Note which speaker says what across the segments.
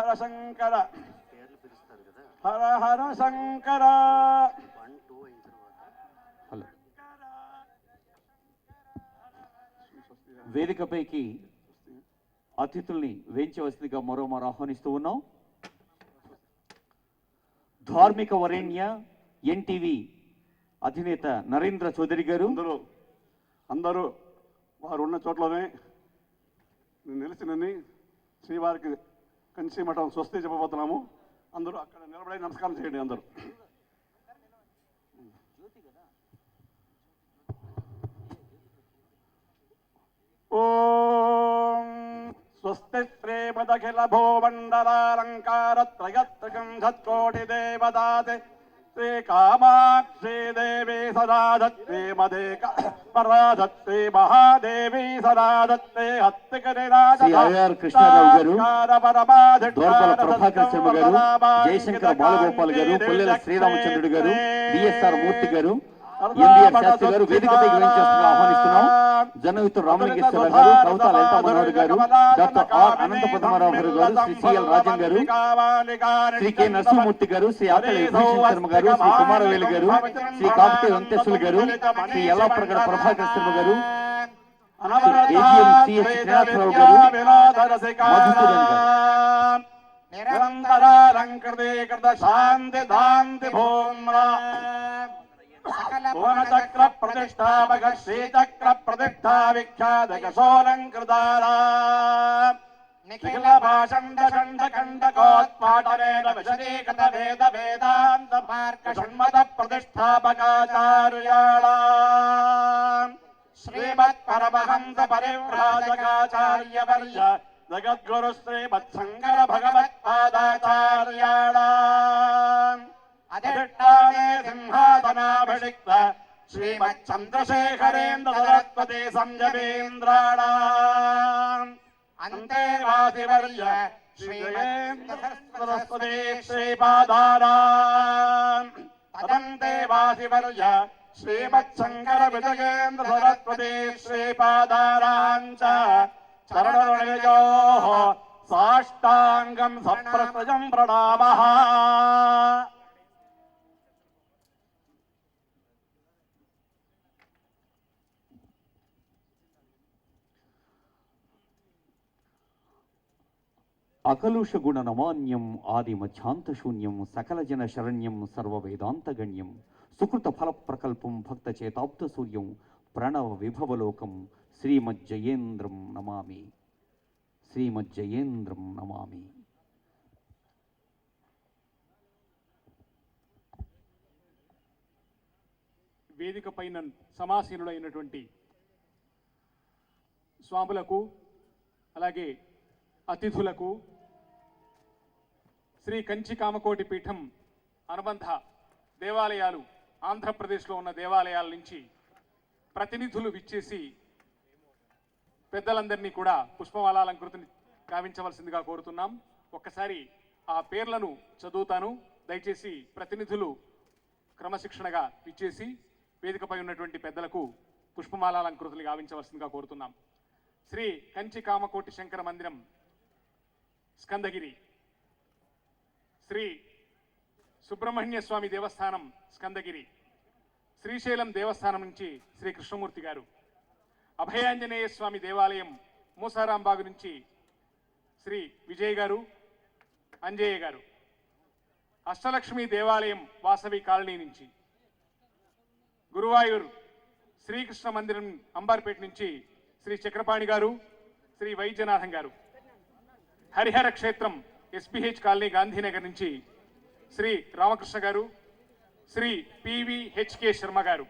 Speaker 1: హర శంకర
Speaker 2: పేర్లు పిలుస్తారు కదా.
Speaker 1: హర హర శంకర
Speaker 3: వేదికపైకి అతిథుల్ని వేయించవలసిందిగా మరోమారు ఆహ్వానిస్తూ ఉన్నాం. ధార్మిక వరేణ్య ఎన్టీవీ అధినేత నరేంద్ర చౌదరి గారు.
Speaker 1: అందరూ అందరూ వారు ఉన్న చోట్లోనే నిలిచినని శ్రీవారికి కంచి మఠం స్వస్తి చెప్పబోతున్నాము. అందరూ అక్కడ నిలబడి నమస్కారం చేయండి అందరూ. ఓం స్వస్తి శ్రీపదఖిల భూమండలాలంకారత్రయత్రకం షట్కోటి దేవదాతి శ్రీ కామాక్షి దేవి సదా దత్తే మదేక పరాదత్తే మహాదేవి సదా దత్తే
Speaker 3: ఐఆర్ కృష్ణారావు గారు, దోర్పల ప్రభాకర్ శర్మ గారు జయశంకర బాలగోపాల్ గారు పుల్లెల శ్రీరామచంద్రుడు గారు బిఎస్ఆర్ మూర్తి గారు ఎంబీఆర్ శాస్త్రి గారు వేదికపైకి వేయించేస్తున్న ఆహ్వానిస్తున్నాం. జనవితు రామలింగేశ్వర గారు కవిత లలిత మనోహర్ గారు డాక్టర్ ఆర్ అనంత పద్మనాభ గారు శ్రీ సిఎల్ రాజన్ గారు శ్రీ కె నరసింహమూర్తి గారు శ్రీ ఆకలి శర్మ గారు శ్రీ కుమారవేలు గారు శ్రీ కాకతి వెంకటేశ్వర గారు శ్రీ ఎల్లాప్రగడ ప్రభాకర్ శర్మ గారు.
Speaker 1: నిరంతరాలంకృతీకృత శాంతి దాంతి భూమ్రా. భువనచక్ర ప్రతిష్టాపక శ్రీచక్ర ప్రతిష్టా విఖ్యాత సోలంకృతారా నిఖిల భాషండ షండ కండకోత్పాటనేన విశదీకృత వేద వేదాంత మార్గ షణ్మత ప్రతిష్టాపకాచార్యాళ శ్రీమత్ పరమహంస పరివ్రాజకాచార్యవర్య జగద్గురు శ్రీమత్సంగర భగవత్పాదాచార్యాణ భగవత్ పాదాచార్యాళ అధిష్టానే సింహాసనాభిషిక్త శ్రీమత్ చంద్రశేఖరేంద్ర సరస్వతి సంజమేంద్రాణ అంతేవాసివర్య శ్రీయేంద్ర సరస్వతి శ్రీపాదారా తదంతేవాసివర్య శ్రీమత్ శంకర విజయేంద్ర
Speaker 3: అకలుష గుణ నమాన్యం ఆది మధ్యాంత శూన్యం సకల జన శరణ్యం సర్వ వేదాంత గణ్యం సుకృత ఫల ప్రకల్పం భక్త చేతాబ్ద సూర్యం ప్రణవ విభవలోకం శ్రీమజ్జయేంద్రం నమామి. శ్రీమజ్జయేంద్రం నమామి.
Speaker 4: వేదిక పైన సమాసీనుడైనటువంటి స్వాములకు అలాగే అతిథులకు శ్రీ కంచి కామకోటి పీఠం అనుబంధ దేవాలయాలు ఆంధ్రప్రదేశ్లో ఉన్న దేవాలయాల నుంచి ప్రతినిధులు విచ్చేసి పెద్దలందరినీ కూడా పుష్పమాలాలంకృతిని గావించవలసిందిగా కోరుతున్నాం. ఒక్కసారి ఆ పేర్లను చదువుతాను. దయచేసి ప్రతినిధులు క్రమశిక్షణగా విచ్చేసి వేదికపై ఉన్నటువంటి పెద్దలకు పుష్పమాలాలంకృతులు గావించవలసిందిగా కోరుతున్నాం. శ్రీ కంచి కామకోటి శంకర మందిరం స్కందగిరి శ్రీ సుబ్రహ్మణ్య స్వామి దేవస్థానం స్కందగిరి శ్రీశైలం దేవస్థానం నుంచి శ్రీ కృష్ణమూర్తి గారు అభయాంజనేయ స్వామి దేవాలయం మూసారాంబాగు నుంచి శ్రీ విజయ్ గారు అంజయ్య గారు. అష్టలక్ష్మి దేవాలయం వాసవి కాలనీ నుంచి గురువాయూర్ శ్రీకృష్ణ మందిరం అంబార్పేట నుంచి శ్రీ చక్రపాణి గారు శ్రీ వైద్యనాథం గారు. హరిహర క్షేత్రం ఎస్పీహెచ్ కాలనీ గాంధీనగర్ నుంచి శ్రీ రామకృష్ణ గారు శ్రీ పివిహెచ్కే శర్మ గారు.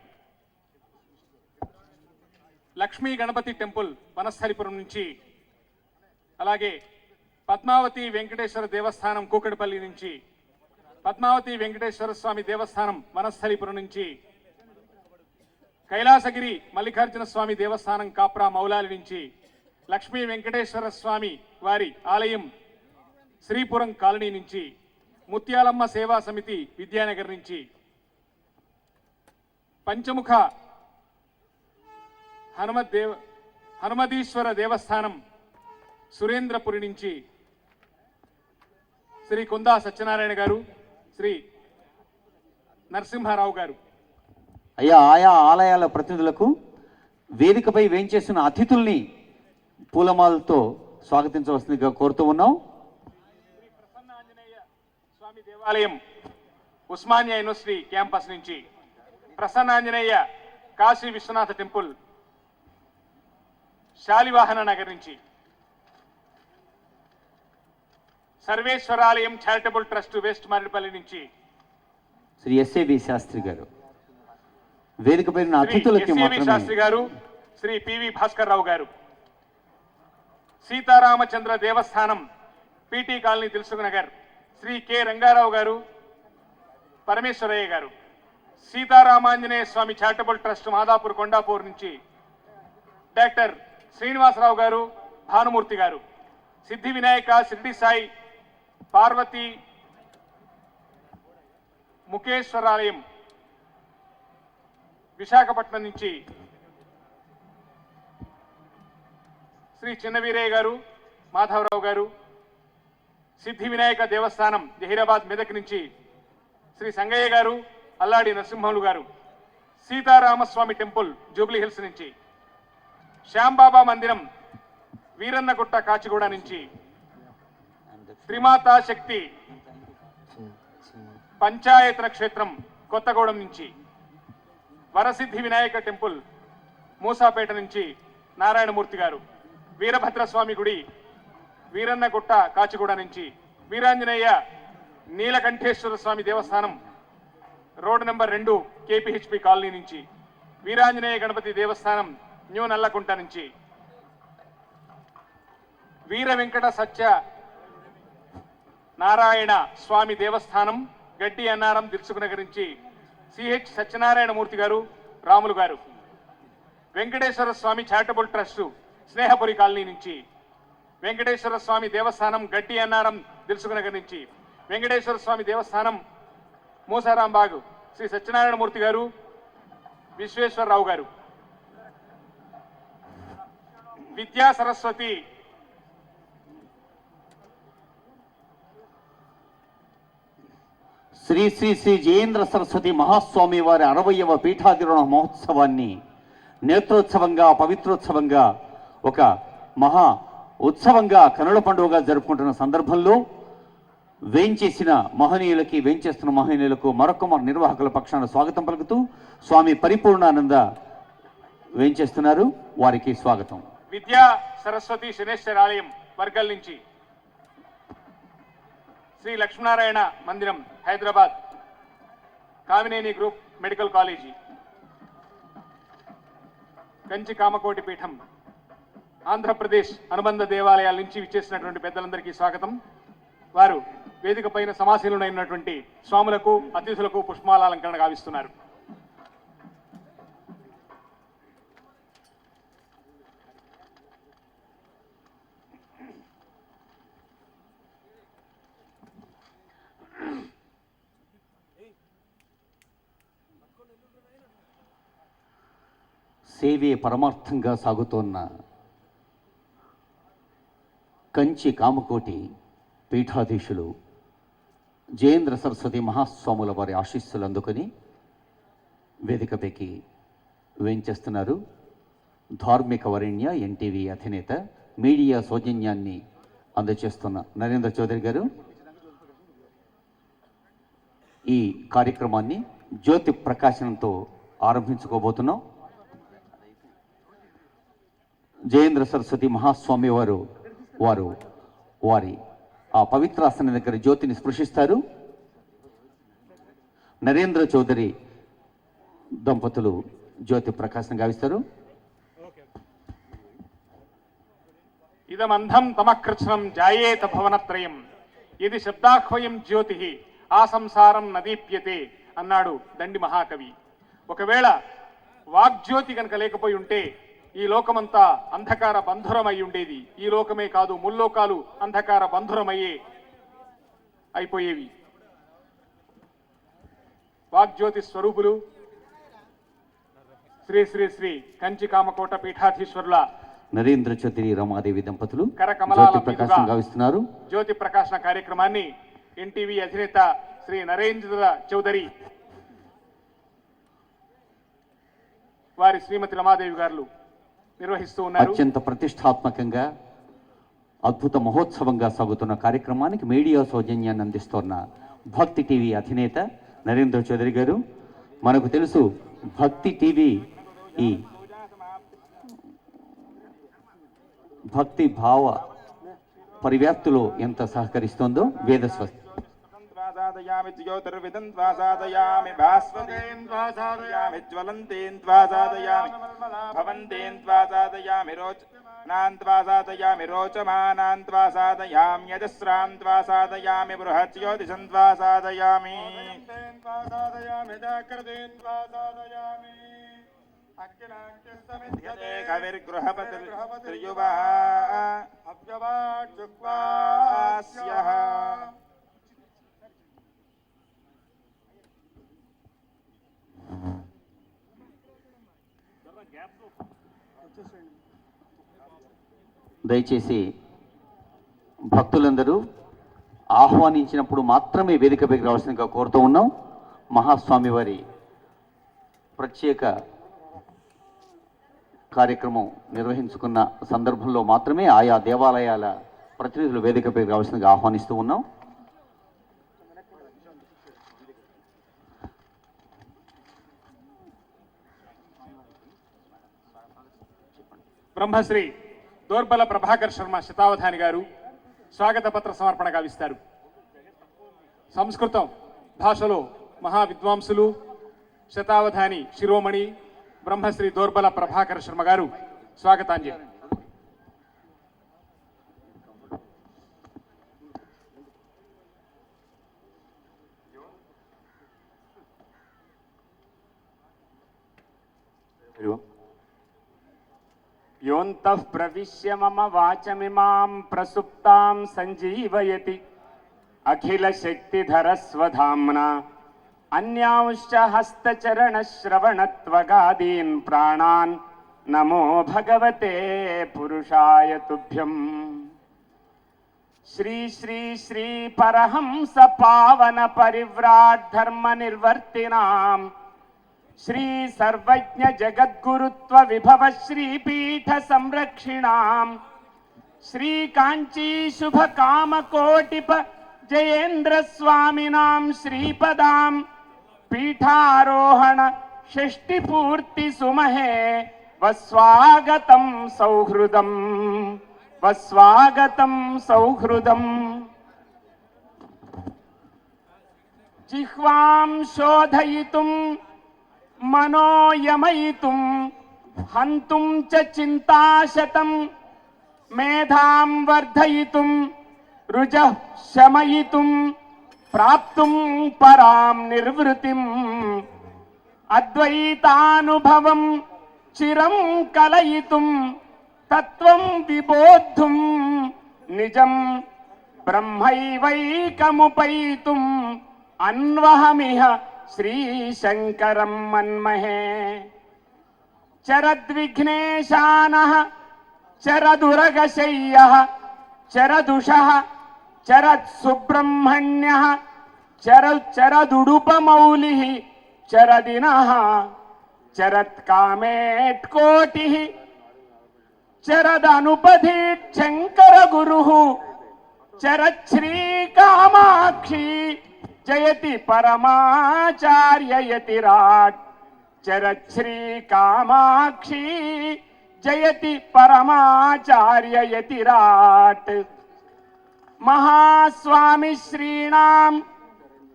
Speaker 4: లక్ష్మీ గణపతి టెంపుల్ వనస్థలిపురం నుంచి అలాగే పద్మావతి వెంకటేశ్వర దేవస్థానం కూకటిపల్లి నుంచి పద్మావతి వెంకటేశ్వర స్వామి దేవస్థానం వనస్థలిపురం నుంచి కైలాసగిరి మల్లికార్జున స్వామి దేవస్థానం కాప్రా మౌలాలి నుంచి లక్ష్మీ వెంకటేశ్వర స్వామి వారి ఆలయం శ్రీపురం కాలనీ నుంచి ముత్యాలమ్మ సేవా సమితి విద్యానగర్ నుంచి పంచముఖ హనుమత్ దేవ హనుమదీశ్వర దేవస్థానం సురేంద్రపురి నుంచి శ్రీ కుందా సత్యనారాయణ గారు శ్రీ నరసింహారావు గారు.
Speaker 3: అయ్యా ఆయా ఆలయాల ప్రతినిధులకు వేదికపై వేంచేసిన అతిథుల్ని పూలమాలతో స్వాగతించవలసిందిగా కోరుతూ ఉన్నాం.
Speaker 4: దేవాలయం ఉస్మానియా యూనివర్సిటీ క్యాంపస్ నుంచి ప్రసన్న ఆంజనేయ కాశీ విశ్వనాథ టెంపుల్ శాలివాహన నగర్ నుంచి. Sarveshwaralayam charitable trust west Maripalli నుంచి.
Speaker 3: శ్రీ ఎస్ఏబి శాస్త్రి గారు. వేదికపై ఉన్న
Speaker 4: శ్రీ
Speaker 3: అతిథులకి
Speaker 4: ఎస్ఏవి శాస్త్రి గారు శ్రీ పివి భాస్కర్ రావు గారు. Sitaramachandra Devasthanam PT colony Dilsukh Nagar. Shri K Rangarao గారు పరమేశ్వరయ్య గారు సీతారామాంజనేయ స్వామి చారిటబుల్ ట్రస్ట్ మాదాపూర్ కొండాపూర్ నుంచి డాక్టర్ శ్రీనివాసరావు గారు భానుమూర్తి గారు సిద్ధి వినాయక సిద్ధి సాయి పార్వతి ముఖేశ్వరాలయం విశాఖపట్నం నుంచి శ్రీ చిన్నవీరయ్య గారు మాధవరావు గారు సిద్ధి వినాయక దేవస్థానం జహీరాబాద్ మెదక్ నుంచి శ్రీ సంగయ్య గారు అల్లాడి నరసింహులు గారు సీతారామస్వామి టెంపుల్ జూబ్లీ హిల్స్ నుంచి శ్యాంబాబా మందిరం వీరన్నగుట్ట కాచిగూడ నుంచి త్రిమాతా శక్తి పంచాయతన క్షేత్రం కొత్తగూడెం నుంచి వరసిద్ధి వినాయక టెంపుల్ మూసాపేట నుంచి నారాయణమూర్తి గారు వీరభద్రస్వామి గుడి వీరన్నగుట్ట కాచిగూడ నుంచి. వీరాంజనేయ నీలకంఠేశ్వర స్వామి దేవస్థానం రోడ్ నెంబర్ రెండు కేపీహెచ్పి కాలనీ నుంచి. వీరాంజనేయ గణపతి దేవస్థానం న్యూ నల్లకుంట నుంచి. వీర వెంకట సత్య నారాయణ స్వామి దేవస్థానం గడ్డి అన్నారం దిల్సుకునగర్ నుంచి. సిహెచ్ సత్యనారాయణ మూర్తి గారు రాములు గారు. Venkateswara Swamy charitable trust Snehapuri colony నుంచి. వెంకటేశ్వర స్వామి దేవస్థానం గడ్డి అన్నారం దిల్సుకునగర్ నుంచి. వెంకటేశ్వర స్వామి దేవస్థానం మూసారాంబాగ్ శ్రీ సత్యనారాయణమూర్తి గారు విశ్వేశ్వరరావు గారు. విద్యా సరస్వతి.
Speaker 3: శ్రీ శ్రీ శ్రీ జయేంద్ర సరస్వతి మహాస్వామి వారి అరవయవ పీఠాధిరోహణ మహోత్సవాన్ని నేత్రోత్సవంగా పవిత్రోత్సవంగా ఒక మహా ఉత్సవంగా కనుల పండుగగా జరుపుకుంటున్న సందర్భంలో వేయించేసిన మహనీయులకి వేయించేస్తున్న మహనీయులకు మరొక నిర్వాహకుల పక్షాన స్వాగతం పలుకుతూ స్వామి పరిపూర్ణానంద వేయించేస్తున్నారు వారికి స్వాగతం.
Speaker 4: విద్యా సరస్వతి శనేశ్వర ఆలయం వర్గల్ నుంచి Shri Lakshminarayana Mandiram Hyderabad Kamineni group medical college Kanchi Kamakoti Peetham Andhra Pradesh అనుబంధ దేవాలయాల నుంచి విచ్చేసినటువంటి పెద్దలందరికీ స్వాగతం. వారు వేదిక పైన సమాసీనులైనటువంటి స్వాములకు అతిథులకు పుష్పాల అలంకరణ గావిస్తున్నారు.
Speaker 3: సేవే పరమార్థంగా సాగుతోన్న కంచి కామకోటి పీఠాధీశులు జయేంద్ర సరస్వతి మహాస్వాముల వారి ఆశీస్సులు అందుకొని వేదికపైకి వేయించేస్తున్నారు. ధార్మిక వరేణ్య ఎన్టీవీ అధినేత మీడియా సౌజన్యాన్ని అందజేస్తున్న నరేంద్ర చౌదరి గారు. ఈ కార్యక్రమాన్ని జ్యోతి ప్రకాశనంతో ఆరంభించుకోబోతున్నాం. జయేంద్ర సరస్వతి మహాస్వామి వారు వారు వారి ఆ పవిత్రాసన దగ్గర జ్యోతిని స్పృశిస్తారు. నరేంద్ర చౌదరి దంపతులు జ్యోతి ప్రకాశం గావిస్తారు.
Speaker 4: ఇదమంధం తమకృత్స్నం జాయేత భవనత్రయం. ఇది శబ్దాహ్వయం జ్యోతి. ఆ సంసారం నదీప్యతే అన్నాడు దండి మహాకవి. ఒకవేళ వాగ్జ్యోతి కనుక లేకపోయి ఉంటే ఈ లోకమంతా అంధకార బంధురమై ఉండేది. ఈ లోకమే కాదు ముల్లోకాలు అంధకార బంధురమయ్యే అయిపోయేవి. వాగ్జ్యోతి స్వరూపులు శ్రీ శ్రీ శ్రీ కంచి కామకోట పీఠాధీశ్వరుల
Speaker 3: నరేంద్ర చౌదరి రమాదేవి దంపతులు
Speaker 4: కరకమలాల
Speaker 3: జ్యోతి ప్రకాశం
Speaker 4: మీదుగా
Speaker 3: గావిస్తున్నారు.
Speaker 4: జ్యోతి ప్రకాశన కార్యక్రమాన్ని ఎన్టీవీ అధినేత శ్రీ నరేంద్ర చౌదరి వారి శ్రీమతి రమాదేవి గారు నిర్వహిస్తూ ఉన్నారు
Speaker 3: అత్యంత ప్రతిష్టాత్మకంగా అద్భుత మహోత్సవంగా సాగుతున్న కార్యక్రమానికి మీడియా సౌజన్యాన్ని అందిస్తున్న భక్తి టీవీ అధినేత నరేంద్ర చౌదరి గారు మనకు తెలుసు భక్తి టీవీ ఈ భక్తి భావ పరివ్యాప్తిలో ఎంత సహకరిస్తుందో వేదస్వస్తి साधयामि
Speaker 5: ज्योतिर्विदं त्वा साधयामि भास्वतेन त्वा साधयामि ज्वलन्तेन त्वा साधयामि भवन्तेन त्वा साधयामि रोचनान् त्वा साधयामि रोचमानान् त्वा साधयाम्यजस्रान् त्वा साधयामि बृहज्योतिषं त्वा साधयामि। कविर्गृहपतिर्युवा अव्यवाट्
Speaker 3: దయచేసి భక్తులందరూ ఆహ్వానించినప్పుడు మాత్రమే వేదికపైకి రావాల్సిందిగా కోరుతూ ఉన్నాం. మహాస్వామి వారి ప్రత్యేక కార్యక్రమం నిర్వహించుకున్న సందర్భంలో మాత్రమే ఆయా దేవాలయాల ప్రతినిధులు వేదికపైకి రావాల్సిందిగా ఆహ్వానిస్తూ ఉన్నాం.
Speaker 4: బ్రహ్మశ్రీ దోర్బల ప్రభాకర్ శర్మ శతావధాని గారు స్వాగత పత్ర సమర్పణ గావిస్తారు సంస్కృతం భాషలో మహా విద్వాంసులు శతావధాని శిరోమణి బ్రహ్మశ్రీ దోర్బల ప్రభాకర్ శర్మ గారు స్వాగతాంజలి.
Speaker 6: योऽन्तः प्रविश्य मम वाचमिमां प्रसुप्तां सञ्जीवयति अखिलशक्तिधरस्वधाम्ना अन्यांश्च हस्तचरणश्रवणत्वगादीन् प्राणान् नमो भगवते पुरुषाय तुभ्यम् श्री श्री श्री परहंस पावन परिव्राट् धर्म निर्वर्तिनाम् శ్రీ సర్వజ్ఞ జగద్గురుత్వ విభవ శ్రీపీఠ సంరక్షిణాం. శ్రీ కాంచీ శుభ కామ కోటిప జయేంద్ర స్వామినాం శ్రీపదాం. పీఠారోహణ షష్టి పూర్తి సుమహే వస్వాగతం సౌహృదం. వస్వాగతం సౌహృదం. జిహ్వాం శోధయితుం మనోయమయితుం హంతుం చ చింతాశతం మేధాం వర్ధయితుం రుజ శమయితుం ప్రాప్తుం పరాం నిర్వృతిం అద్వైతానుభవం చిరం కలయితుం తత్వం విబోద్ధుం నిజం బ్రహ్మైవైకముపైతుం అన్వహమిహ श्रीशङ्करं मन्महे चरद्विघ्नेशानः चरदुरगशय्यः चरदुषः चरत्सुब्रह्मण्यः चर चरदुडुपमौलिः चरदिनः चरत्कामेट्कोटिः चरदनुपधीच्छङ्करगुरुः चरच्छ्रीकामाक्षी జయతి పరమాచార్యయతిరాట్ చరశ్రీ కామాక్షి జయతి పరమాచార్యయతిరాట్ మహాస్వామి శ్రీణాం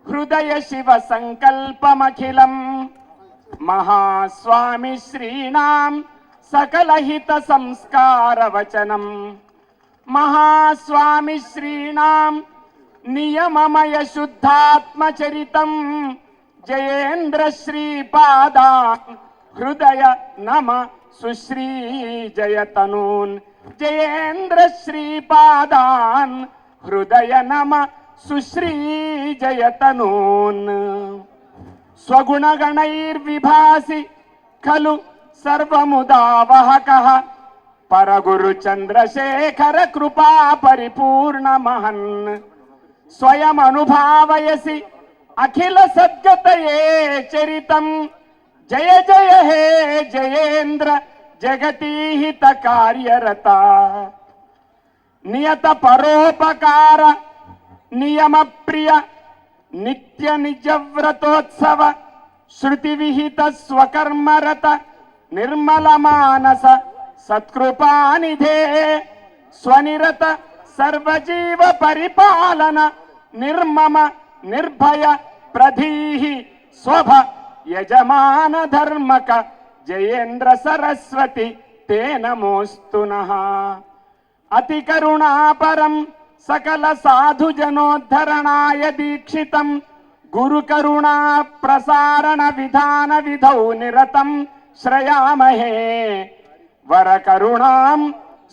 Speaker 6: హృదయ శివ సంకల్పమఖిలం మహాస్వామి శ్రీణాం సకలహిత సంస్కారవచనం మహాస్వామి శ్రీణాం నియమమయ శుద్ధాత్మచరితం. జయేంద్ర శ్రీపాదా హృదయ నమ సుశ్రీ జయతనూన్ జయేంద్ర శ్రీపాదాన్ హృదయ నమ సుశ్రీ జయతనూన్ స్వగుణగణైర్విభాసి ఖలు సర్వముదావహక. పరగురు చంద్రశేఖర కృపా పరిపూర్ణ మహన్ స్వయం అనుభావయసి అఖిల సద్గతయే చరితం. జయ జయ హే జయేంద్ర జగతీహిత కార్యరత. నియత పరోపకార నియమ ప్రియ నిత్య నిజవ్రతోత్సవ శృతి విహిత స్వకర్మరత నిర్మల మానస సత్కృపానిధే. స్వనిరత సర్వజీవ పరిపాలన నిర్మమ నిర్భయ ప్రధీహి శోభ యజమాన ధర్మక జయేంద్ర సరస్వతి తే నమోస్తు అతి కరుణాపరం సకల సాధు జనోద్ధరణాయ దీక్షితం గురు కరుణా ప్రసారణ విధాన విధౌ నిరతం శ్రయామహే. వర కరుణాం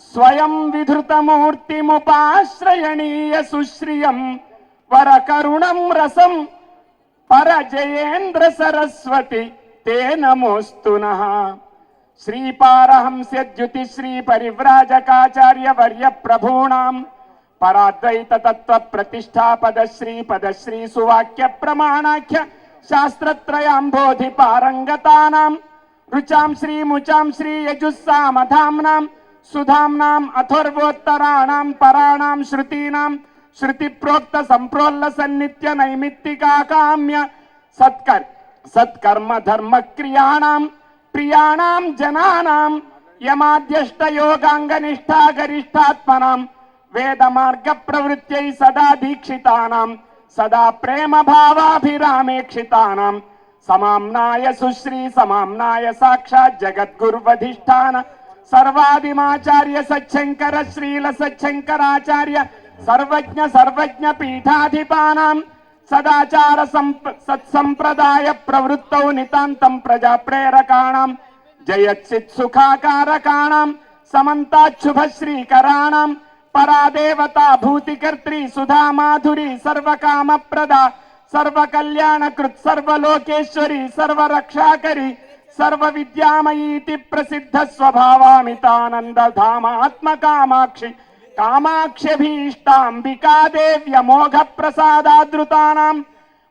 Speaker 6: స్వయం విధృతమూర్తిముపాశ్రయణీయ సుశ్రియం వర కరుణం రసం పరజయేంద్ర సరస్వతి తే నమోస్తున. నః శ్రీపారహంస్యుతి శ్రీ పరివ్రాజకాచార్య వర్య ప్రభూణాం పరాద్వైత తత్వ ప్రతిష్టాపద శ్రీ పద శ్రీ సువాక్య ప్రమాణాఖ్య శాస్త్రత్రయాంబోధి పారంగతానాం రుచాం శ్రీ ముచాం శ్రీ యజుస్సామధాంనాం సుధాంనాం అథర్వోత్తరాణం పరాణాం శృతీనాం శృతి ప్రోక్త సంప్రోల్ల సన్నిత్య నైమిత్తికా కామ్య సత్కర్ సత్కర్మ ధర్మ క్రియాణం ప్రియాణం జనానాం యమాద్యష్ట యోగాంగ నిష్ఠా గరిష్టాత్మనాం వేద మార్గ ప్రవృత్యై సదా దీక్షితానాం సదా ప్రేమ భావాభిరామేక్షితానాం సమామ్నాయ సుశ్రీ సమామ్నాయ సాక్షాత్ జగద్గుర్వధిష్టాన सर्वादिमाचार्य सच्छंकर श्रील सच्छंकराचार्य सर्वज्ञ सर्वज्ञ पीठाधिपानाम सदाचार सत्संप्रदाय प्रवृत्तौ नितान्तं प्रजा प्रेरकाणां जयचित्सुखाकारकाणां समन्ताच्छुभश्रीकराणां, परादेवता भूतिकर्त्री सुधा माधुरी, सर्वकामप्रदा, सर्वकल्याणकृत, सर्वलोकेश्वरी, सर्वरक्षाकरी సర్వ విద్యామయీతి ప్రసిద్ధ స్వభావామితానంద ధామాత్మకామాక్షి కామాక్ష్యభీష్టాంబికా దేవ్యమోఘ ప్రసాదాదృతానాం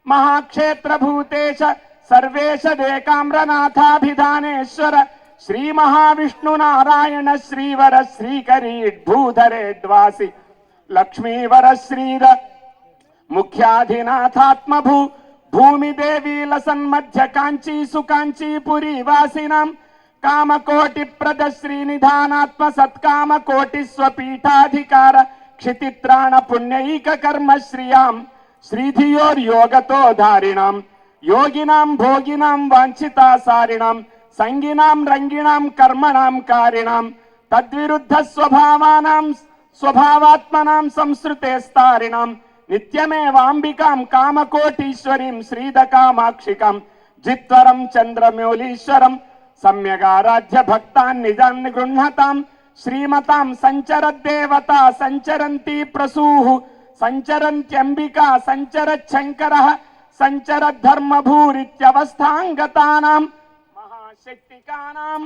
Speaker 6: మహాక్షేత్రభూతేశ సర్వేశ దేకామ్రనాథాభిధానేశ్వర శ్రీ మహావిష్ణు నారాయణ శ్రీవర శ్రీకరీడ్భూధరేద్వాసి లక్ష్మీవర శ్రీర ముఖ్యాధినాథాత్మభూ భూమిదేవీ లసన్మధ్య కాంచీసు కాంచీపురి వాసినాం. కామకోటి ప్రద శ్రీనిధానాత్మ సత్కామ కోటి స్వపీఠాధికార క్షితిత్రాణ పుణ్యైక కర్మ శ్రియాం. శ్రీధియోర్యోగతో ధారిణం. యోగినాం భోగినాం వాంఛితాసారిణం. సంగినాం రంగిణాం కర్మణాం కారిణాం. తద్విరుద్ధ స్వభావానాం స్వభావాత్మనాం సంసృతేస్తారిణాం నిత్యమేవాంబికాం కామకోటీశ్వరీం శ్రీదకామాక్షికాం జిత్వరం చంద్రమౌళీశ్వరం సమ్యగారాధ్య భక్తాన్ నిజాన్ని గృహతాం శ్రీమతాం సంచరద్దేవత సంచరంతి ప్రసూః సంచరంత్యంబికా సంచరచ్చంకర సంచరద్ధర్మభూరిత్యవస్థాంగతానాం మహాశక్తికానాం